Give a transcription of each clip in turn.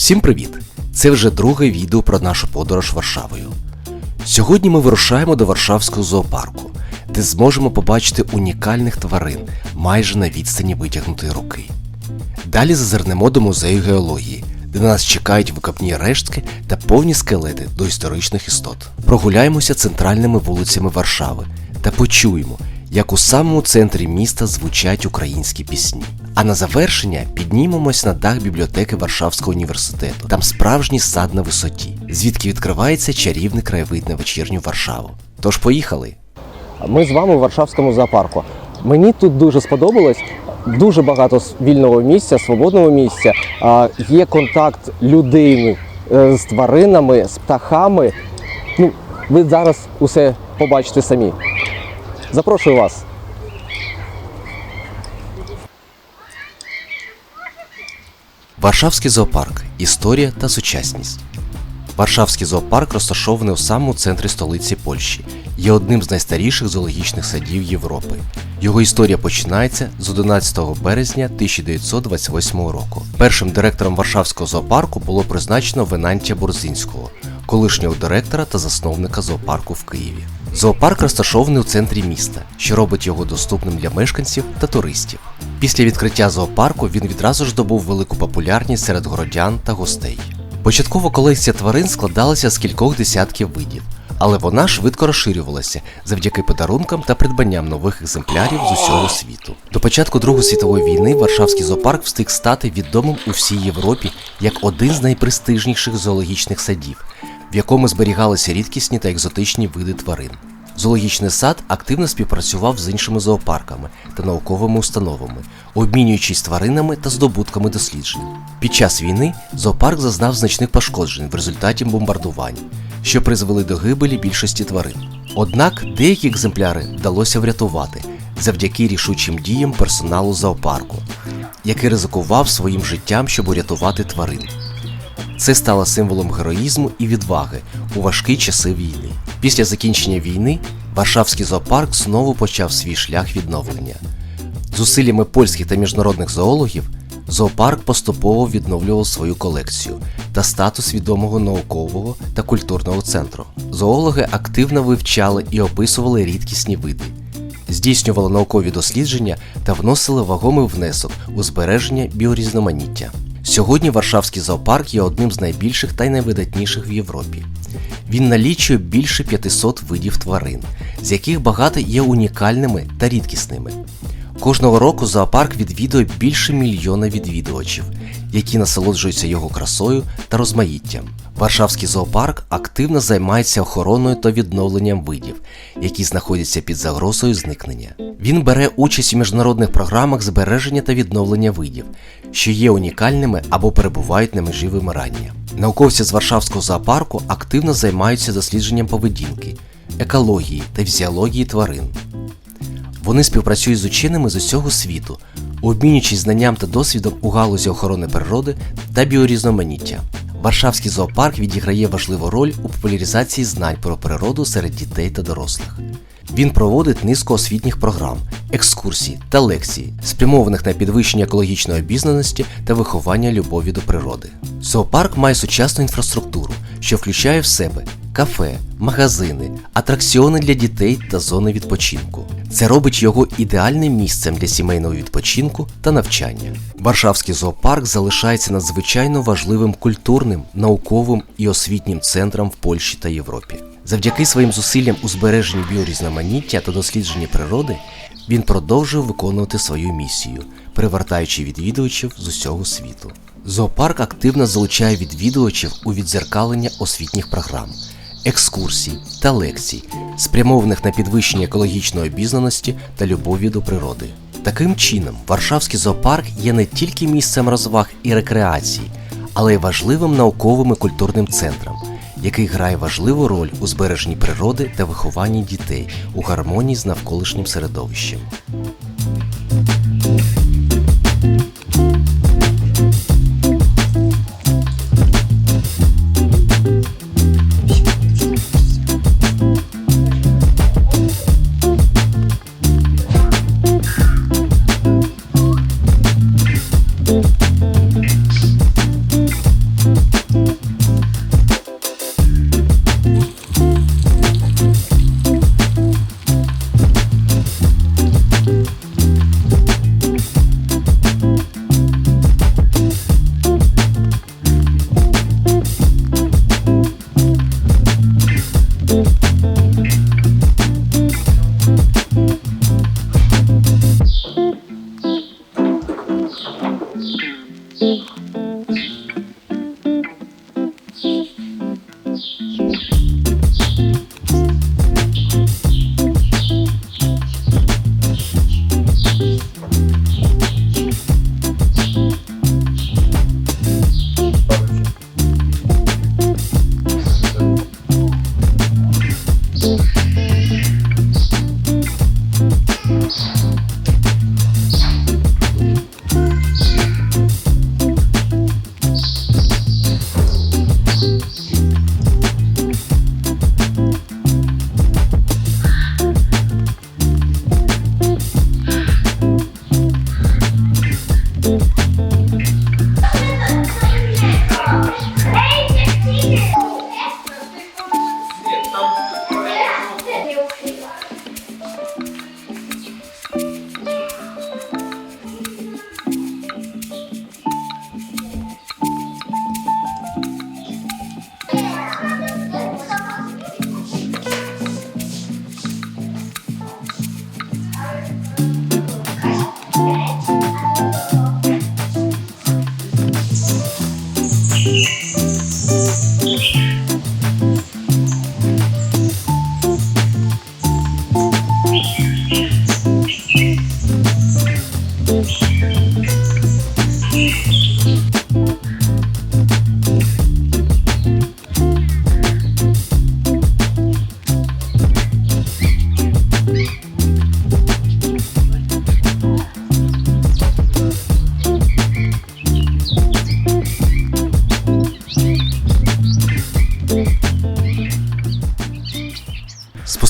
Всім привіт! Це вже друге відео про нашу подорож Варшавою. Сьогодні ми вирушаємо до Варшавського зоопарку, де зможемо побачити унікальних тварин майже на відстані витягнутої руки. Далі зазирнемо до музею геології, де на нас чекають викопні рештки та повні скелети до історичних істот. Прогуляємося центральними вулицями Варшави та почуємо, як у самому центрі міста звучать українські пісні. А на завершення піднімемось на дах бібліотеки Варшавського університету. Там справжній сад на висоті, звідки відкривається чарівний краєвид на вечірню Варшаву. Тож поїхали! Ми з вами у Варшавському зоопарку. Мені тут дуже сподобалось. Дуже багато вільного місця, свободного місця. Є контакт людини е, з тваринами, з птахами. Ну, ви зараз усе побачите самі. Запрошую вас. Варшавський зоопарк. Історія та сучасність. Варшавський зоопарк розташований у самому центрі столиці Польщі. Є одним з найстаріших зоологічних садів Європи. Його історія починається з 11 березня 1928 року. Першим директором Варшавського зоопарку було призначено Венантія Борзинського, колишнього директора та засновника зоопарку в Києві. Зоопарк розташований у центрі міста, що робить його доступним для мешканців та туристів. Після відкриття зоопарку він відразу ж добув велику популярність серед городян та гостей. Початково колекція тварин складалася з кількох десятків видів, але вона швидко розширювалася завдяки подарункам та придбанням нових екземплярів з усього світу. До початку Другої світової війни Варшавський зоопарк встиг стати відомим у всій Європі як один з найпрестижніших зоологічних садів, в якому зберігалися рідкісні та екзотичні види тварин. Зоологічний сад активно співпрацював з іншими зоопарками та науковими установами, обмінюючись тваринами та здобутками досліджень. Під час війни зоопарк зазнав значних пошкоджень в результаті бомбардувань, що призвели до гибелі більшості тварин. Однак деякі екземпляри вдалося врятувати завдяки рішучим діям персоналу зоопарку, який ризикував своїм життям, щоб урятувати тварин. Це стало символом героїзму і відваги у важкі часи війни. Після закінчення війни Варшавський зоопарк знову почав свій шлях відновлення. Зусиллями польських та міжнародних зоологів зоопарк поступово відновлював свою колекцію та статус відомого наукового та культурного центру. Зоологи активно вивчали і описували рідкісні види, здійснювали наукові дослідження та вносили вагомий внесок у збереження біорізноманіття. Сьогодні Варшавський зоопарк є одним з найбільших та найвидатніших в Європі. Він налічує більше 500 видів тварин, з яких багато є унікальними та рідкісними. Кожного року зоопарк відвідує більше мільйона відвідувачів, які насолоджуються його красою та розмаїттям. Варшавський зоопарк активно займається охороною та відновленням видів, які знаходяться під загрозою зникнення. Він бере участь у міжнародних програмах збереження та відновлення видів, що є унікальними або перебувають на межі вимирання. Науковці з Варшавського зоопарку активно займаються дослідженням поведінки, екології та фізіології тварин. Вони співпрацюють з ученими з усього світу, обмінюючись знанням та досвідом у галузі охорони природи та біорізноманіття. Варшавський зоопарк відіграє важливу роль у популяризації знань про природу серед дітей та дорослих. Він проводить низку освітніх програм, екскурсій та лекцій, спрямованих на підвищення екологічної обізнаності та виховання любові до природи. Зоопарк має сучасну інфраструктуру, що включає в себе кафе, магазини, атракціони для дітей та зони відпочинку. Це робить його ідеальним місцем для сімейного відпочинку та навчання. Варшавський зоопарк залишається надзвичайно важливим культурним, науковим і освітнім центром в Польщі та Європі. Завдяки своїм зусиллям у збереженні біорізноманіття та дослідженні природи він продовжує виконувати свою місію, привертаючи відвідувачів з усього світу. Зоопарк активно залучає відвідувачів у відзеркалення освітніх програм, екскурсій та лекцій, спрямованих на підвищення екологічної обізнаності та любові до природи. Таким чином, Варшавський зоопарк є не тільки місцем розваг і рекреації, але й важливим науковим і культурним центром, який грає важливу роль у збереженні природи та вихованні дітей у гармонії з навколишнім середовищем.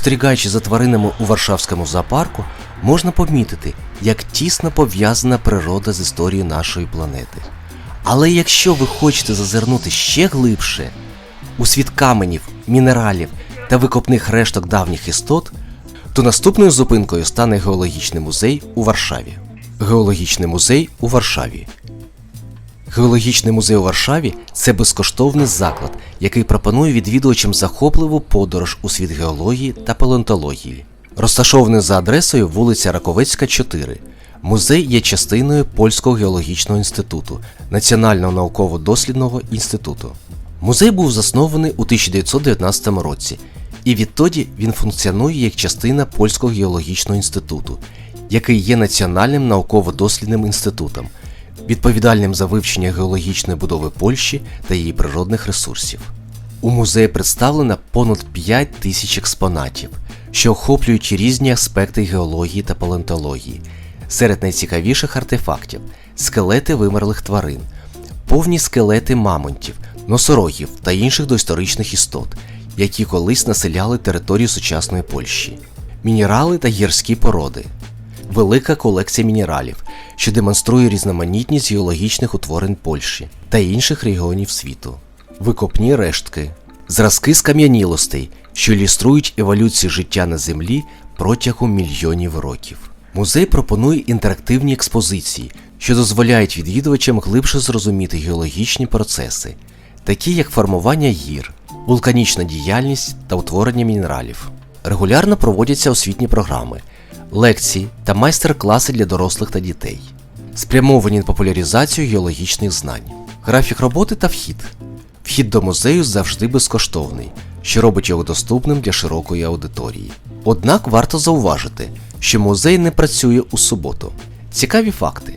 Спостерігаючи за тваринами у Варшавському зоопарку, можна помітити, як тісно пов'язана природа з історією нашої планети. Але якщо ви хочете зазирнути ще глибше у світ каменів, мінералів та викопних решток давніх істот, то наступною зупинкою стане геологічний музей у Варшаві. Геологічний музей у Варшаві. Геологічний музей у Варшаві це безкоштовний заклад, який пропонує відвідувачам захопливу подорож у світ геології та палеонтології. Розташований за адресою вулиця Раковецька, 4. Музей є частиною Польського геологічного інституту, Національного науково-дослідного інституту. Музей був заснований у 1919 році, і відтоді він функціонує як частина Польського геологічного інституту, який є національним науково-дослідним інститутом, відповідальним за вивчення геологічної будови Польщі та її природних ресурсів. У музеї представлено понад 5 тисяч експонатів, що охоплюють різні аспекти геології та палеонтології. Серед найцікавіших артефактів скелети вимерлих тварин, повні скелети мамонтів, носорогів та інших доісторичних істот, які колись населяли територію сучасної Польщі, мінерали та гірські породи, велика колекція мінералів, що демонструє різноманітність геологічних утворень Польщі та інших регіонів світу, викопні рештки, зразки скам'янілостей, що ілюструють еволюцію життя на Землі протягом мільйонів років. Музей пропонує інтерактивні експозиції, що дозволяють відвідувачам глибше зрозуміти геологічні процеси, такі як формування гір, вулканічна діяльність та утворення мінералів. Регулярно проводяться освітні програми, лекції та майстер-класи для дорослих та дітей, спрямовані на популяризацію геологічних знань, графік роботи та вхід. Вхід до музею завжди безкоштовний, що робить його доступним для широкої аудиторії. Однак варто зауважити, що музей не працює у суботу. Цікаві факти.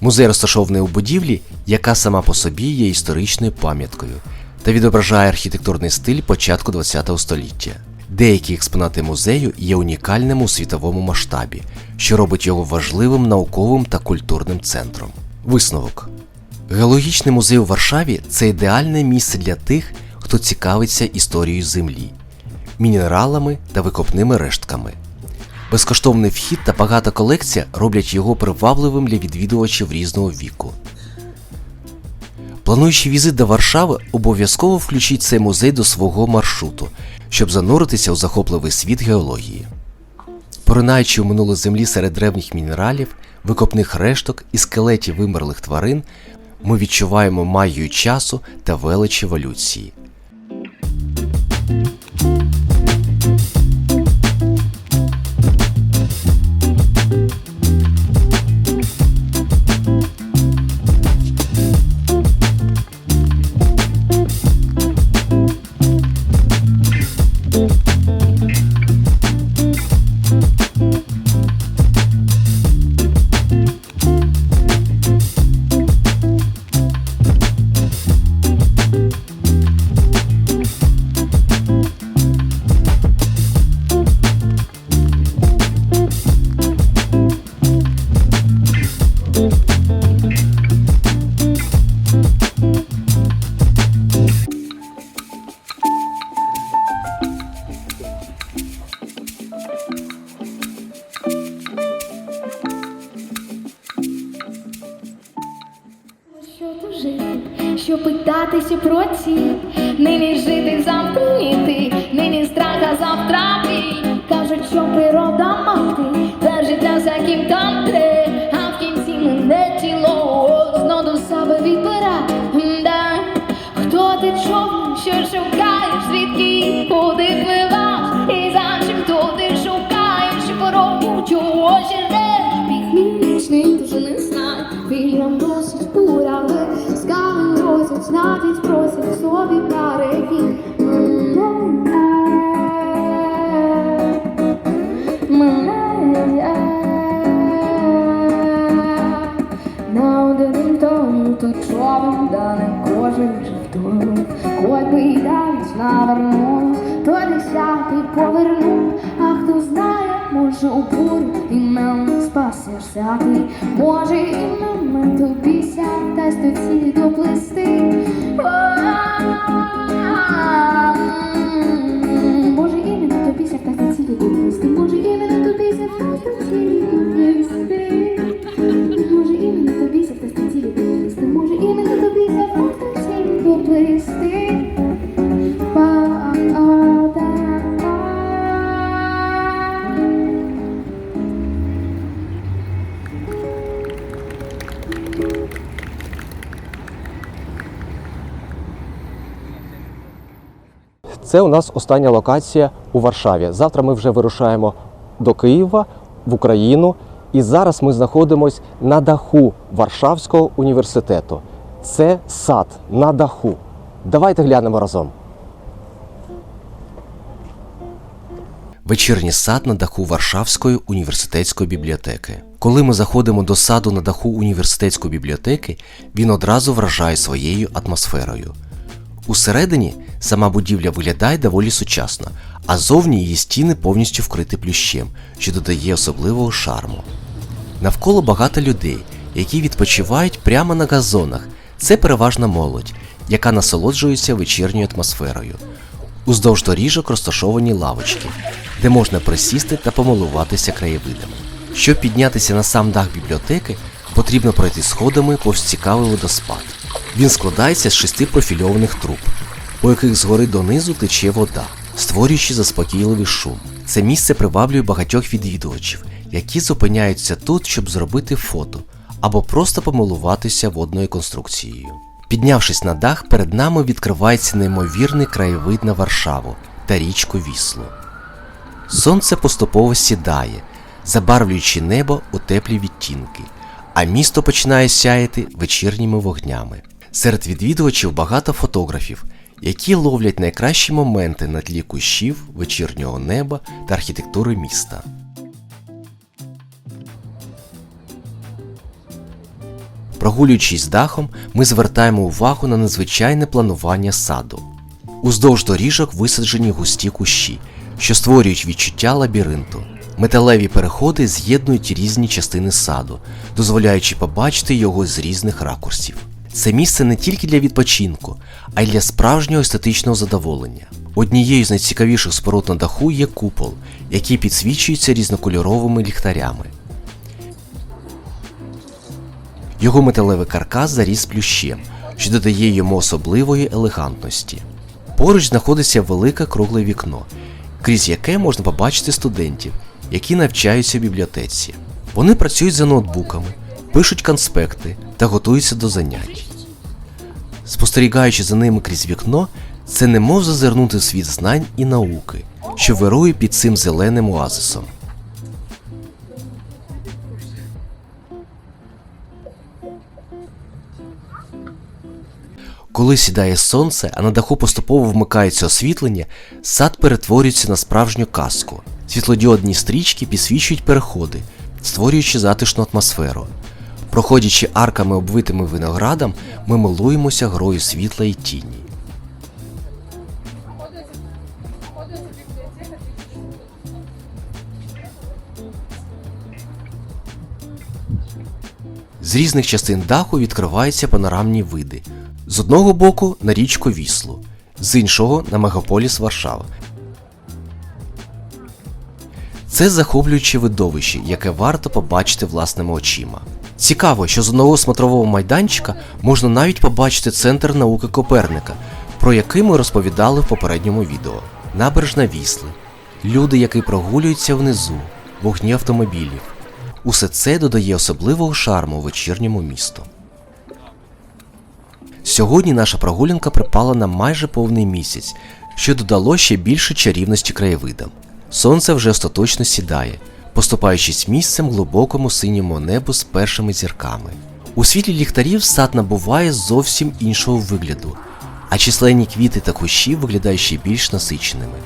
Музей розташований у будівлі, яка сама по собі є історичною пам'яткою та відображає архітектурний стиль початку ХХ століття. Деякі експонати музею є унікальними у світовому масштабі, що робить його важливим науковим та культурним центром. Висновок. Геологічний музей у Варшаві це ідеальне місце для тих, хто цікавиться історією Землі, мінералами та викопними рештками. Безкоштовний вхід та багата колекція роблять його привабливим для відвідувачів різного віку. Плануючи візит до Варшави, обов'язково включіть цей музей до свого маршруту, щоб зануритися у захопливий світ геології. Поринаючи у минуле землі серед древніх мінералів, викопних решток і скелетів вимерлих тварин, ми відчуваємо магію часу та велич еволюції. Питатися про ці, нині жити завтра нині страха завтра. Кажуть, що природа мати, держить на всяким там тре, жовтою. Хоть би й далі навернув, то десятий повернув, а хто знає, може у бурю і мене спасешся ти. Може і мене тобі сяг, та стоці доплести. Може іменно тобі сяг, та стоці доплести. Може іменно тобі сяг, Це у нас остання локація у Варшаві. Завтра ми вже вирушаємо до Києва в Україну. І зараз ми знаходимося на даху Варшавського університету. Це сад на даху. Давайте глянемо разом. Вечірній сад на даху Варшавської університетської бібліотеки. Коли ми заходимо до саду на даху університетської бібліотеки, він одразу вражає своєю атмосферою. Усередині сама будівля виглядає доволі сучасно, а зовні її стіни повністю вкриті плющем, що додає особливого шарму. Навколо багато людей, які відпочивають прямо на газонах. Це переважна молодь, яка насолоджується вечірньою атмосферою. Уздовж доріжок розташовані лавочки, де можна присісти та помилуватися краєвидами. Щоб піднятися на сам дах бібліотеки, потрібно пройти сходами повз цікавий водоспад. Він складається з шести профільованих труб, по яких згори донизу тече вода, створюючи заспокійливий шум. Це місце приваблює багатьох відвідувачів, які зупиняються тут, щоб зробити фото або просто помилуватися водною конструкцією. Піднявшись на дах, перед нами відкривається неймовірний краєвид на Варшаву та річку Віслу. Сонце поступово сідає, забарвлюючи небо у теплі відтінки, а місто починає сяяти вечірніми вогнями. Серед відвідувачів багато фотографів, які ловлять найкращі моменти на тлі кущів, вечірнього неба та архітектури міста. Прогулюючись дахом, ми звертаємо увагу на незвичайне планування саду. Уздовж доріжок висаджені густі кущі, що створюють відчуття лабіринту. Металеві переходи з'єднують різні частини саду, дозволяючи побачити його з різних ракурсів. Це місце не тільки для відпочинку, а й для справжнього естетичного задоволення. Однією з найцікавіших споруд на даху є купол, який підсвічується різнокольоровими ліхтарями. Його металевий каркас заріс плющем, що додає йому особливої елегантності. Поруч знаходиться велике кругле вікно, крізь яке можна побачити студентів, які навчаються в бібліотеці. Вони працюють за ноутбуками, пишуть конспекти та готуються до занять. Спостерігаючи за ними крізь вікно, це немов зазирнути в світ знань і науки, що вирує під цим зеленим оазисом. Коли сідає сонце, а на даху поступово вмикається освітлення, сад перетворюється на справжню казку. Світлодіодні стрічки підсвічують переходи, створюючи затишну атмосферу. Проходячи арками, обвитими виноградом, ми милуємося грою світла і тіні. З різних частин даху відкриваються панорамні види. З одного боку на річку Віслу, з іншого на мегаполіс Варшава. Це захоплююче видовище, яке варто побачити власними очима. Цікаво, що з одного смотрового майданчика можна навіть побачити центр науки Коперника, про який ми розповідали в попередньому відео. Набережна Вісли, люди, які прогулюються внизу, вогні автомобілів. Усе це додає особливого шарму вечірньому місту. Сьогодні наша прогулянка припала на майже повний місяць, що додало ще більше чарівності краєвидам. Сонце вже остаточно сідає, поступаючись місцем глибокому синьому небу з першими зірками. У світлі ліхтарів сад набуває зовсім іншого вигляду. а численні квіти та кущі виглядають ще більш насиченими.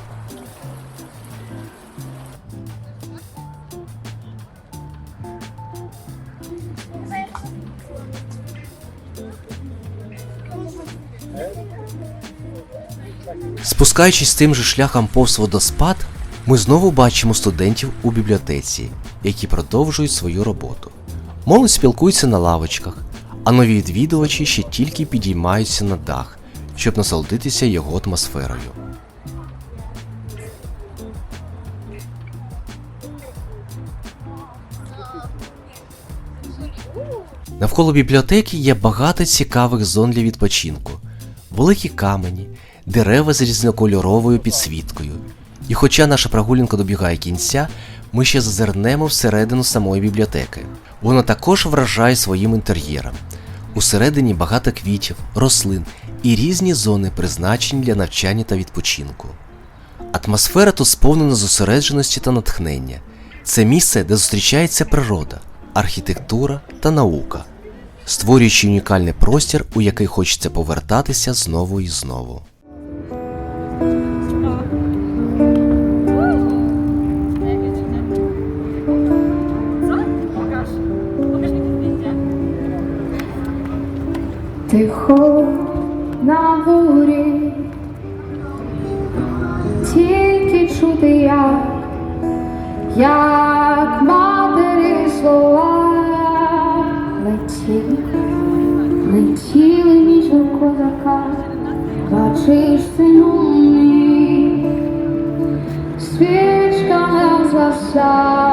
Спускаючись тим же шляхом повз водоспад, ми знову бачимо студентів у бібліотеці, які продовжують свою роботу. Молодь спілкується на лавочках, а нові відвідувачі ще тільки підіймаються на дах, щоб насолодитися його атмосферою. Навколо бібліотеки є багато цікавих зон для відпочинку, великі камені, дерева з різнокольоровою підсвіткою. І хоча наша прогулянка добігає кінця, ми ще зазирнемо всередину самої бібліотеки. Вона також вражає своїм інтер'єром. Усередині багато квітів, рослин і різні зони, призначені для навчання та відпочинку. Атмосфера тут сповнена зосередженості та натхнення. Це місце, де зустрічається природа, архітектура та наука, створюючи унікальний простір, у який хочеться повертатися знову і знову. Тихо на дворі, тільки чути як, як матері слова. Летіли, летіли ніж у козака, бачиш сину свічка не згаса,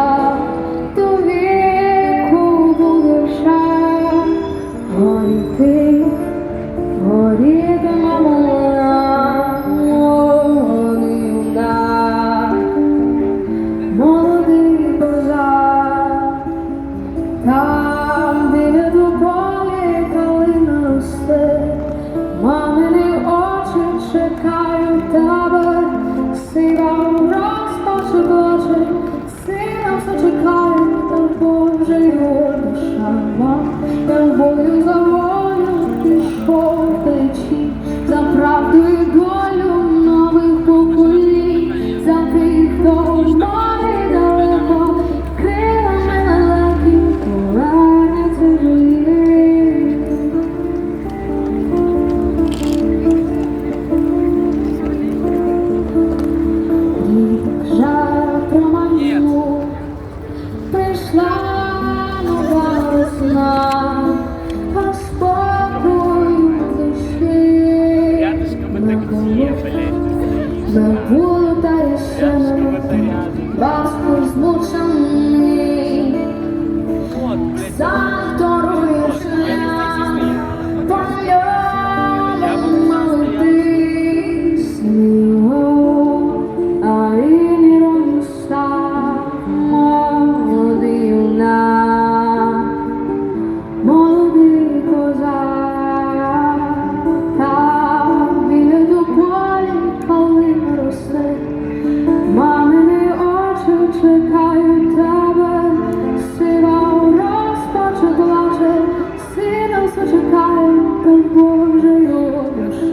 забула та рішена, вас змучений,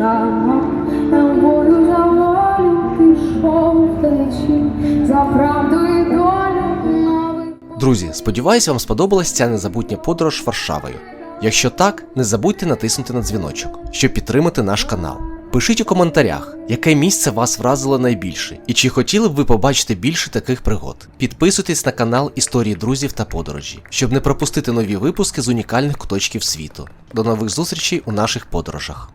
душа, там бою за волю пішов втечі, за правду і долю нових. Друзі, сподіваюся, вам сподобалась ця незабутня подорож Варшавою. Якщо так, не забудьте натиснути на дзвіночок, щоб підтримати наш канал. Пишіть у коментарях, яке місце вас вразило найбільше, і чи хотіли б ви побачити більше таких пригод. Підписуйтесь на канал Історії друзів та подорожі, щоб не пропустити нові випуски з унікальних куточків світу. До нових зустрічей у наших подорожах.